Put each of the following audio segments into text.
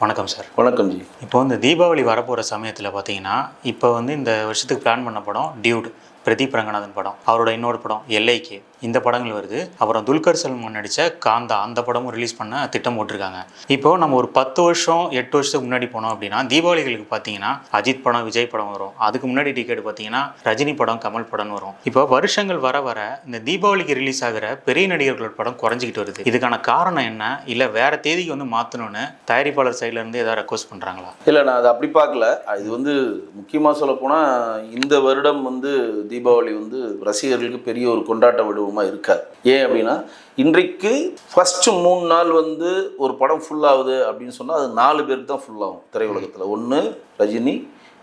வணக்கம் சார். வணக்கம் ஜி. இப்போ வந்து தீபாவளி வரப்போகிற சமயத்தில் பார்த்தீங்கன்னா இப்போ வந்து இந்த வருஷத்துக்கு பிளான் பண்ண படம் டியூட். பிரதீப் ரங்கநாதன் படம் அவரோட இன்னொரு படம் எல்ஐகே இந்த படங்கள் வருது. அப்புறம் துல்கர் சல்மான் நடித்த காந்தா அந்த படமும் ரிலீஸ் பண்ண திட்டம் போட்டிருக்காங்க. இப்போ நம்ம ஒரு பத்து வருஷம் எட்டு வருஷத்துக்கு முன்னாடி போனோம் அப்படின்னா தீபாவளிகளுக்கு பார்த்தீங்கன்னா அஜித் படம் விஜய் படம் வரும். அதுக்கு முன்னாடி டிக்கெட் பார்த்தீங்கன்னா ரஜினி படம் கமல் படம் வரும். இப்போ வருஷங்கள் வர வர இந்த தீபாவளிக்கு ரிலீஸ் ஆகிற பெரிய நடிகர்களோட படம் குறைஞ்சிக்கிட்டு வருது. இதுக்கான காரணம் என்ன? இல்லை வேற தேதிக்கு வந்து மாற்றணும்னு தயாரிப்பாளர் சைட்ல இருந்து ஏதாவது ரெக்வஸ்ட் பண்ணுறாங்களா இல்லை நான் அதை அப்படி பார்க்கல. இது வந்து முக்கியமாக சொல்லப்போனால் இந்த வருடம் வந்து தீபாவளி வந்து ரசிகர்களுக்கு பெரிய ஒரு கொண்டாட்ட வடிவமாக இருக்காது. ஏன் அப்படின்னா இன்றைக்கு ஃபஸ்ட்டு மூணு நாள் வந்து ஒரு படம் ஃபுல்லாகுது அப்படின்னு சொன்னால் அது நாலு பேருக்கு தான் ஃபுல்லாகும் திரையுலகத்தில். ஒன்று ரஜினி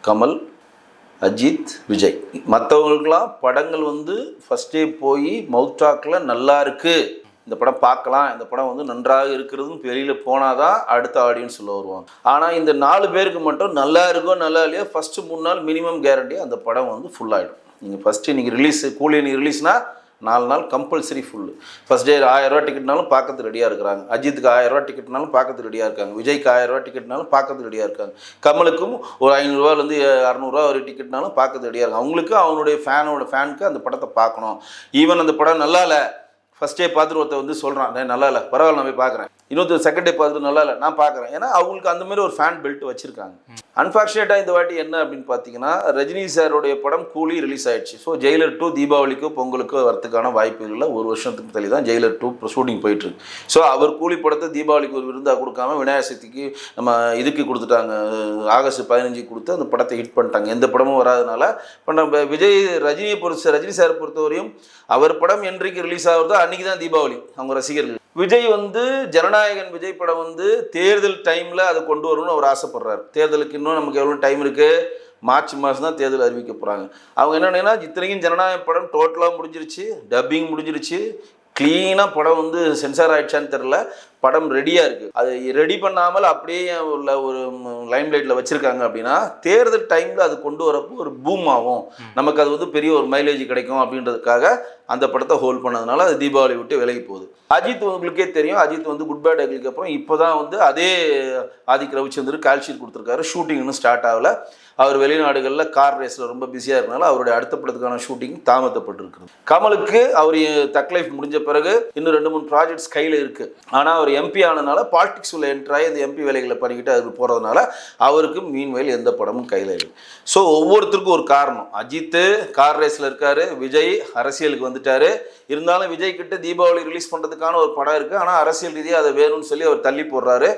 கமல் அஜித் விஜய். மற்றவங்களுக்கெல்லாம் படங்கள் வந்து ஃபஸ்ட்டே போய் மவுத் டாக்கில் நல்லா இருக்குது இந்த படம் பார்க்கலாம் இந்த படம் வந்து நன்றாக இருக்கிறதுன்னு வெளியில் போனால் தான் அடுத்த ஆடியன்ஸ் சொல்ல வருவாங்க. ஆனால் இந்த நாலு பேருக்கு மட்டும் நல்லா இருக்கோ நல்லா இல்லையோ ஃபஸ்ட்டு மூணு நாள் மினிமம் கேரண்டி அந்த படம் வந்து ஃபுல்லாகிடும் நீங்கள் ஃபஸ்ட்டு இன்றைக்கி ரிலீஸ் கூலி நீங்கள் ரிலீஸ்னால் நாலு நாள் கம்பல்சரி ஃபுல்லு ஃபஸ்ட் டே ஆயிரரூவா டிக்கெட்னாலும் பார்க்கறது ரெடியாக இருக்கிறாங்க. அஜித்துக்கு ஆயிரரூவா டிக்கெட்னாலும் பார்க்கறது ரெடியாக இருக்காங்க. விஜய்க்கு ஆயிரரூவா டிக்கெட்னாலும் பார்க்கறது ரெடியாக இருக்காங்க. கமலுக்கும் ஒரு ஐநூறுரூவாலேருந்து அறநூறுவா ஒரு டிக்கெட்னாலும் பார்க்கறது ரெடியாக இருக்காங்க. அவங்களுக்கு அவனுடைய ஃபேனோட ஃபேனுக்கு அந்த படத்தை பார்க்கணும். ஈவன் அந்த படம் நல்லா இல்லை ஃபஸ்ட் டே பார்த்துட்டு ஒருத்தர் வந்து சொல்கிறான் நல்லா இல்லை பரவாயில்ல நான் போய் பார்க்குறேன். இன்னொருத்தர் செகண்ட் டே பார்த்துட்டு நல்லா இல்லை நான் பார்க்குறேன். ஏன்னா அவங்களுக்கு அந்த மாதிரி ஒரு ஃபேன் பெல்ட் வச்சுருக்காங்க. அன்ஃபார்ச்சுனேட்டாக இந்த வாட்டி என்ன அப்படின்னு பார்த்தீங்கன்னா ரஜினி சாருடைய படம் கூலி ரிலீஸ் ஆயிடுச்சு. ஸோ ஜெயிலர் டூ தீபாவளிக்கு பொங்கலுக்கு வரதுக்கான வாய்ப்புகள் இல்லை ஒரு வருஷத்துக்கு தள்ளி தான் ஜெயிலர் டூ ஷூட்டிங் போயிட்டுருக்கு. ஸோ அவர் கூலி படத்தை தீபாவளிக்கு ஒரு விருந்தாக கொடுக்காம விநாயகர் சக்திக்கு நம்ம இதுக்கு கொடுத்துட்டாங்க ஆகஸ்ட் பதினஞ்சுக்கு கொடுத்து அந்த படத்தை ஹிட் பண்ணிட்டாங்க. எந்த படமும் வராதனால இப்போ நம்ம விஜய் ரஜினியை பொறுத்த ரஜினி சார் பொறுத்தவரையும் அவர் படம் என்றைக்கு ரிலீஸ் ஆகுறதோ அன்றைக்கி தான் தீபாவளி. அவங்க ரசிகர்கள். விஜய் வந்து ஜனநாயகன் விஜய் படம் வந்து தேர்தல் டைமில் அதை கொண்டு வரணும்னு அவர் ஆசைப்படுறாரு. தேர்தலுக்கு இன்னும் நமக்கு எவ்வளோ டைம் இருக்குது மார்ச் மாதம் தான் தேர்தல் அறிவிக்க போகிறாங்க அவங்க என்னன்னா இத்தனைக்கும் ஜனநாயக படம் டோட்டலாக முடிஞ்சிருச்சு டப்பிங் முடிஞ்சிருச்சு. க்ளீனாக படம் வந்து சென்சார் ஆயிடுச்சான்னு தெரில படம் ரெடியாக இருக்குது அது ரெடி பண்ணாமல் அப்படியே உள்ள ஒரு லைம் லைட்டில் வச்சுருக்காங்க அப்படின்னா தேர்தல் டைமில் அது கொண்டு வரப்போ ஒரு பூம் ஆகும். நமக்கு அது வந்து பெரிய ஒரு மைலேஜ் கிடைக்கும் அப்படின்றதுக்காக அந்த படத்தை ஹோல்ட் பண்ணதுனால அது தீபாவளி விட்டு விலகி போகுது. அஜித் உங்களுக்கே தெரியும். அஜித் வந்து குட் பேட் அகிலுக்கு அப்புறம் இப்போ தான் வந்து அதே ஆதிக் ரவிச்சந்தர் கால்ஷீட் கொடுத்துருக்காரு. ஷூட்டிங் இன்னும் ஸ்டார்ட் ஆகல. அவர் வெளிநாடுகளில் கார் ரேஸில் ரொம்ப பிஸியாக இருக்கனால அவருடைய அடுத்த படத்துக்கான ஷூட்டிங் தாமதப்பட்டிருக்கிறது. கமலுக்கு அவர் தக் லைஃப் முடிஞ்ச பிறகு இன்னும் ரெண்டு மூணு ப்ராஜெக்ட்ஸ் கையில் இருக்குது ஆனால் அவர் எம்பி ஆனதுனால பாலிடிக்ஸ் உள்ள என்ட்ராகி அந்த எம்பி வேலைகளை பண்ணிக்கிட்டு அதுக்கு போகிறதுனால அவருக்கு மீன்வெயில் எந்த படமும் கையில் இல்லை. ஸோ ஒவ்வொருத்தருக்கும் ஒரு காரணம். அஜித்து கார் ரேஸில் இருக்கார். விஜய் அரசியலுக்கு வந்து வந்துட்டாரு. இருந்தாலும் விஜய் கிட்ட தீபாவளி ரிலீஸ் பண்ணுறதுக்கான ஒரு படம் இருக்குது ஆனால் அரசியல் ரீதியாக அதை வேணும்னு சொல்லி அவர் தள்ளி போடுறாரு.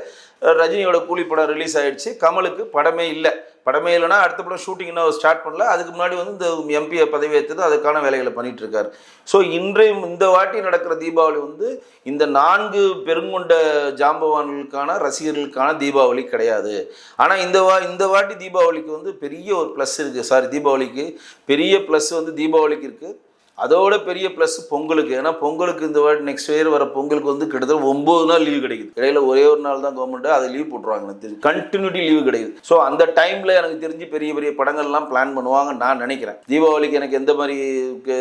ரஜினியோட கூலி படம் ரிலீஸ் ஆயிடுச்சு. கமலுக்கு படமே இல்லை. படமே இல்லைனா அடுத்த படம் ஷூட்டிங் இன்னும் அவர் ஸ்டார்ட் பண்ணல. அதுக்கு முன்னாடி வந்து இந்த எம்பியை பதவி ஏற்றது அதுக்கான வேலைகளை பண்ணிட்டு இருக்காரு. ஸோ இன்றைய இந்த வாட்டி நடக்கிற தீபாவளி வந்து இந்த நான்கு பெருங்கொண்ட ஜாம்பவான்களுக்கான ரசிகர்களுக்கான தீபாவளி கிடையாது. ஆனால் இந்த வா இந்த வாட்டி தீபாவளிக்கு வந்து பெரிய ஒரு ப்ளஸ் இருக்குது சாரி தீபாவளிக்கு பெரிய ப்ளஸ் வந்து தீபாவளிக்கு இருக்குது அதோட பெரிய ப்ளஸ் பொங்கலுக்கு. ஏன்னா பொங்கலுக்கு இந்த வாட்டி நெக்ஸ்ட் இயர் வர பொங்கலுக்கு வந்து கிட்டத்தட்ட ஒம்பது நாள் லீவ் கிடைக்குது. இடையில ஒரே ஒரு நாள் தான் கவர்மெண்ட் அதை லீவ் போட்டுருவாங்க எனக்கு தெரிஞ்சு. கண்டினியூட்டி லீவ் கிடைக்குது. ஸோ அந்த டைமில் எனக்கு தெரிஞ்சு பெரிய பெரிய படங்கள்லாம் பிளான் பண்ணுவாங்க நான் நினைக்கிறேன். தீபாவளிக்கு எனக்கு எந்த மாதிரி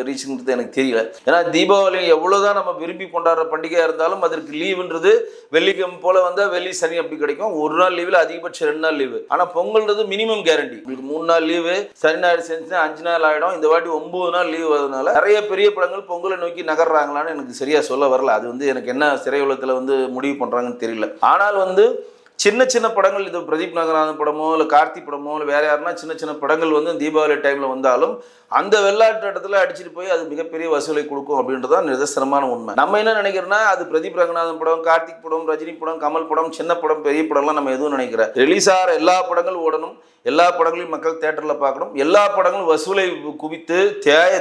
ரீச்சுன்றது எனக்கு தெரியல. ஏன்னா தீபாவளி எவ்வளோதான் நம்ம விரும்பி கொண்டாடுற பண்டிகையாக இருந்தாலும் அதற்கு லீவுன்றது வெள்ளிக்கிழமை போல வந்தால் வெள்ளி சனி அப்படி கிடைக்கும். ஒரு நாள் லீவில் அதிகபட்சம் ரெண்டு நாள் லீவு ஆனால் பொங்கல்ன்றது மினிமம் கேரண்டி உங்களுக்கு மூணு நாள் லீவு சனி ஞாயிறு செஞ்சு அஞ்சு நாள் ஆகிடும் இந்த வாட்டி ஒம்பது நாள் லீவு வரதுனால நிறைய பெரிய படங்கள் பொங்கலை நோக்கி நகர்றாங்களான்னு எனக்கு சரியாக சொல்ல வரல. அது வந்து எனக்கு என்ன திரையுலகத்தில் வந்து முடிவு பண்ணுறாங்கன்னு தெரியல. ஆனால் வந்து சின்ன சின்ன படங்கள் இது பிரதீப் நகரானன் படமோ இல்லை கார்த்தி படமோ இல்லை வேறு யாருன்னா சின்ன சின்ன படங்கள் வந்து தீபாவளி டைமில் வந்தாலும் அந்த வெள்ளாட்டு இடத்துல அடிச்சுட்டு போய் அது மிகப்பெரிய வசூலை கொடுக்கும் அப்படின்றது தான் நிதர்சனமான உண்மை. நம்ம என்ன நினைக்கிறோன்னா அது பிரதீப் ரங்கநாதன் படம் கார்த்திக் படம் ரஜினி படம் கமல் படம் சின்ன படம் பெரிய படம்லாம் நம்ம எதுவும் நினைக்கிறேன் ரிலீஸ் ஆகிற எல்லா படங்களும் ஓடணும். எல்லா படங்களையும் மக்கள் தேட்டரில் பார்க்கணும். எல்லா படங்களும் வசூலை குவித்து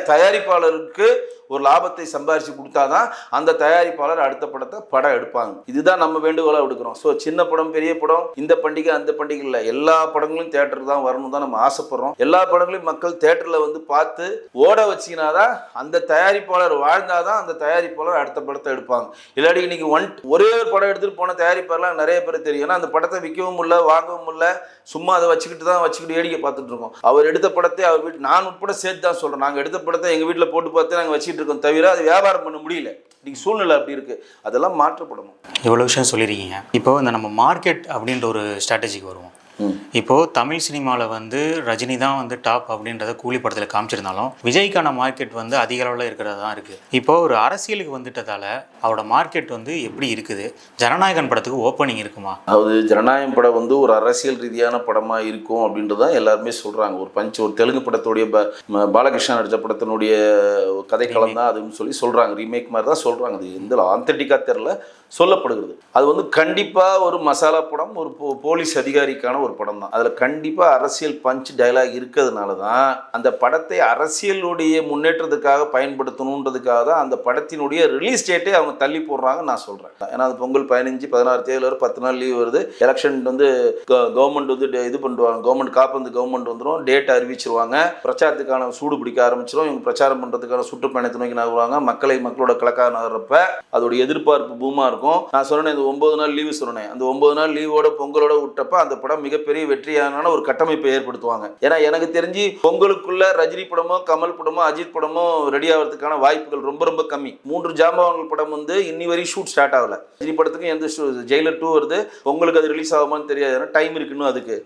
தயாரிப்பாளருக்கு ஒரு லாபத்தை சம்பாரித்து கொடுத்தாதான் அந்த தயாரிப்பாளர் அடுத்த படத்தை படம் எடுப்பாங்க. இதுதான் நம்ம வேண்டுகோளாக எடுக்கிறோம் ஸோ சின்ன படம் பெரிய படம் இந்த பண்டிகை அந்த பண்டிகை இல்லை. எல்லா படங்களும் தேட்டருக்கு தான் வரணும் தான் நம்ம ஆசைப்படுறோம். எல்லா படங்களையும் மக்கள் தேட்டரில் வந்து பார்த்து ஓட வச்சிங்கனாதான் அந்த தயாரிப்பாளர் வாழ்ந்தாதான் அந்த தயாரிப்பாளர் அடுத்த படத்தை எடுப்பாங்க. இல்லாட்டி இன்னைக்கு ஒன் ஒரே ஒரு படம் எடுத்துகிட்டு போன தயாரிப்பாளர்லாம் நிறைய பேர் தெரியும். ஏன்னா அந்த படத்தை விற்கவும் இல்லை வாங்கவும் இல்லை சும்மா அதை வச்சுக்கிட்டு தான் தான் வச்சுக்கிட்டு வேடிக்கை பார்த்துட்டு இருக்கோம். அவர் எடுத்த படத்தை அவர் வீட்டு நான் உட்பட சேர்த்து தான் சொல்கிறேன் நாங்கள் எடுத்த படத்தை எங்கள் வீட்டில் போட்டு பார்த்து நாங்கள் வச்சுட்டு இருக்கோம் தவிர அது வியாபாரம் பண்ண முடியல. இன்னைக்கு சூழ்நிலை அப்படி இருக்கு. அதெல்லாம் மாற்றப்படணும். இவ்வளோ விஷயம் சொல்லியிருக்கீங்க. இப்போ இந்த நம்ம மார்க்கெட் அப்படின்ற ஒரு ஸ்ட்ராட்டஜிக்கு வருவோம். ம். இப்போ தமிழ் சினிமாவில் வந்து ரஜினி தான் வந்து டாப் அப்படின்றத கூலி படத்தில் காமிச்சிருந்தாலும் விஜய்க்கான மார்க்கெட் வந்து அதிக அளவில் இருக்கிறதா தான் இருக்குது இப்போ ஒரு அரசியலுக்கு வந்துட்டதால அவரோட மார்க்கெட் வந்து எப்படி இருக்குது? ஜனநாயகன் படத்துக்கு ஓப்பனிங் இருக்குமா? அதாவது ஜனநாயகம் படம் வந்து ஒரு அரசியல் ரீதியான படமாக இருக்கும் அப்படின்றதான் எல்லாருமே சொல்கிறாங்க ஒரு பஞ்ச் ஒரு தெலுங்கு படத்துடைய ப- ம- பாலகிருஷ்ணா நடித்த படத்தினுடைய கதைக்களம் தான் அதுன்னு சொல்லி சொல்கிறாங்க ரீமேக் மாதிரி தான் சொல்கிறாங்க அது எந்த ஆத்தென்டிக்காக தெரில சொல்லப்படுகிறது. அது வந்து கண்டிப்பாக ஒரு மசாலா படம் ஒரு போ- போலீஸ் அதிகாரிக்கான ஒரு படம் தான். அதில் கண்டிப்பாக அரசியல் பஞ்ச் டயலாக் இருக்கிறதுனால தான் அந்த படத்தை அரசியலுடைய முன்னேற்றத்துக்காக பயன்படுத்தணுன்றதுக்காக தான் அந்த படத்தினுடைய ரிலீஸ் டேட்டே அவங்க தள்ளி போடுறாங்கன்னு நான் சொல்கிறேன் ஏன்னா அது பொங்கல் பதினஞ்சு பதினாறு தேதியில் வரும் பத்து நாள் லீவ் வருது. எலெக்ஷன் வந்து கவர்மெண்ட் வந்து இது பண்ணுவாங்க. கவர்மெண்ட் காப்பு வந்து கவர்மெண்ட் வந்துடும் டேட் அறிவிச்சிருவாங்க. பிரச்சாரத்துக்கான சூடு பிடிக்க ஆரம்பிச்சிடும் இவங்க பிரச்சாரம் பண்ணுறதுக்கான சுற்றுப்பயணத்தை நோக்கி நகருவாங்க. மக்களை மக்களோட கலக்காக நகர்றப்ப அதோட எதிர்பார்ப்பு பூமா இருக்கும். நான் சொன்னேன் இந்த ஒன்பது நாள் லீவு சொன்னேன். அந்த ஒன்பது நாள் லீவோட பொங்கலோட விட்டப்ப அந்த படம் மிகப்பெரிய வெற்றியான ஒரு கட்டமைப்பை ஏற்படுத்துவாங்க. ஏன்னா எனக்கு தெரிஞ்சு பொங்கலுக்குள்ள ரஜினி படமோ கமல் படமோ அஜித் படமோ ரெடி ஆகிறதுக்கான வாய்ப்புகள் ரொம்ப ரொம்ப கம்மி. மூன்று ஜாம்பவான்கள் படம் வந்து இன்னி வரையும் ஷூட் ஸ்டார்ட் ஆகல. ரஜினி படத்துக்கு எந்த ஜெயிலர் டூ வருது. உங்களுக்கு அது ரிலீஸ் ஆகுமான்னு தெரியாது. ஏன்னா டைம் இருக்குன்னு அதுக்கு.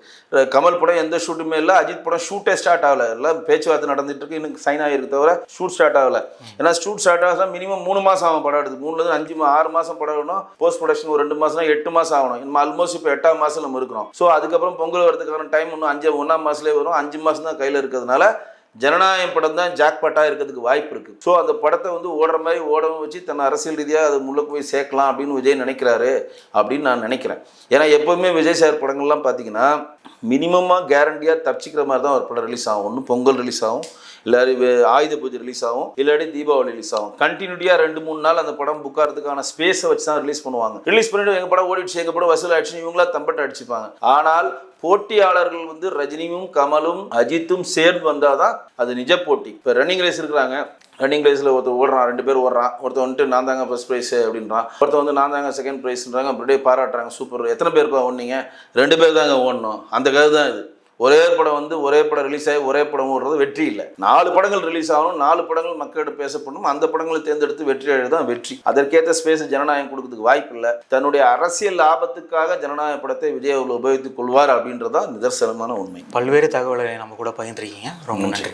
கமல் படம் எந்த ஷூட்டுமே இல்லை. அஜித் படம் ஷூட்டே ஸ்டார்ட் ஆகல. எல்லாம் பேச்சுவார்த்தை நடந்துட்டு இருக்கு. இன்னும் சைன் ஆகிருக்கு தவிர ஷூட் ஸ்டார்ட் ஆகல. ஏன்னா ஷூட் ஸ்டார்ட் ஆகலாம் மினிமம் மூணு மாசம் ஆகும் படம் எடுத்து. மூணுலேருந்து அஞ்சு ஆறு மாசம் படம் பண்ணணும். போஸ்ட் ப்ரொடக்ஷன் ஒரு ரெண்டு மாசம் எட்டு மாசம் ஆகணும். நம்ம ஆல்மோஸ்ட் இப்போ எட்டாம் மாசம் நம்ம இருக்கிறோம். ஸோ அதுக்கப்புறம் பொங்கல் வரதுக்கான டைம் இன்னும் அஞ்சு ஒன்றாம் மாசத்துலேயே வரும். அஞ்சு மாசம் தான் கையில் இருக்கிறதுனால ஜனநாயகம் படம் தான் ஜாக்பாட்டாக இருக்கிறதுக்கு வாய்ப்பு இருக்கு. ஸோ அந்த படத்தை வந்து ஓடுற மாதிரி ஓடவும் வச்சு தன் அரசியல் ரீதியாக அதை முள்ள போய் சேர்க்கலாம் அப்படின்னு விஜய் நினைக்கிறாரு அப்படின்னு நான் நினைக்கிறேன். ஏன்னா எப்போவுமே விஜய் சார் படங்கள்லாம் பார்த்தீங்கன்னா மினிமமாக கேரண்டியாக தப்பிச்சிக்கிற மாதிரி தான் ஒரு படம் ரிலீஸ் ஆகும். ஒன்று பொங்கல் ரிலீஸ் ஆகும். இல்லாட்டி ஆயுத பூஜை ரிலீஸ் ஆகும். இல்லாட்டி தீபாவளி ரிலீஸ் ஆகும். கண்டினியூட்டியாக ரெண்டு மூணு நாள் அந்த படம் புக்காகிறதுக்கான ஸ்பேஸை வச்சு தான் ரிலீஸ் பண்ணுவாங்க. ரிலீஸ் பண்ணிட்டு எங்கள் படம் ஓடிடுச்சு எங்கள் படம் வசூல் ஆயிடுச்சு இவங்களா தம்பட்டை அடிச்சுப்பாங்க. ஆனால் போட்டியாளர்கள் வந்து ரஜினியும் கமலும் அஜித்தும் சேர்ந்து வந்தால் தான் அது நிஜ போட்டி. இப்போ ரன்னிங் ரேஸ் இருக்கிறாங்க. ரன்னிங் ரேஸில் ஒருத்தர் ஓடுறான் ரெண்டு பேர் ஓடுறான். ஒருத்தர் வந்துட்டு நான் தாங்க ஃபர்ஸ்ட் ப்ரைஸ் அப்படின்றான். ஒருத்தர் வந்து நான் தாங்க செகண்ட் ப்ரைஸ்ன்றாங்க அப்படியே பாராட்டுறாங்க. சூப்பர் எத்தனை பேர்ப்பா ஓடுனீங்க? ரெண்டு பேர் தாங்க ஓடணும். அந்த கதை தான் இது. ஒரே படம் வந்து ஒரே படம் ரிலீஸ் ஆகி ஒரே படம் ஓடுறது வெற்றி இல்லை. நாலு படங்கள் ரிலீஸ் ஆகணும். நாலு படங்கள் மக்களிடம் பேசப்படணும். அந்த படங்களை தேர்ந்தெடுத்து வெற்றி தான் வெற்றி. அதற்கேற்ற ஸ்பேஸ் ஜனநாயகம் கொடுக்கறதுக்கு வாய்ப்பு இல்லை. தன்னுடைய அரசியல் லாபத்துக்காக ஜனநாயக படத்தை விஜய் அவர்கள் உபயோகித்துக் கொள்வார் அப்படின்றதான் நிதர்சனமான உண்மை. பல்வேறு தகவல்களை நம்ம கூட பகிர்ந்துருக்கீங்க. ரொம்ப நன்றி.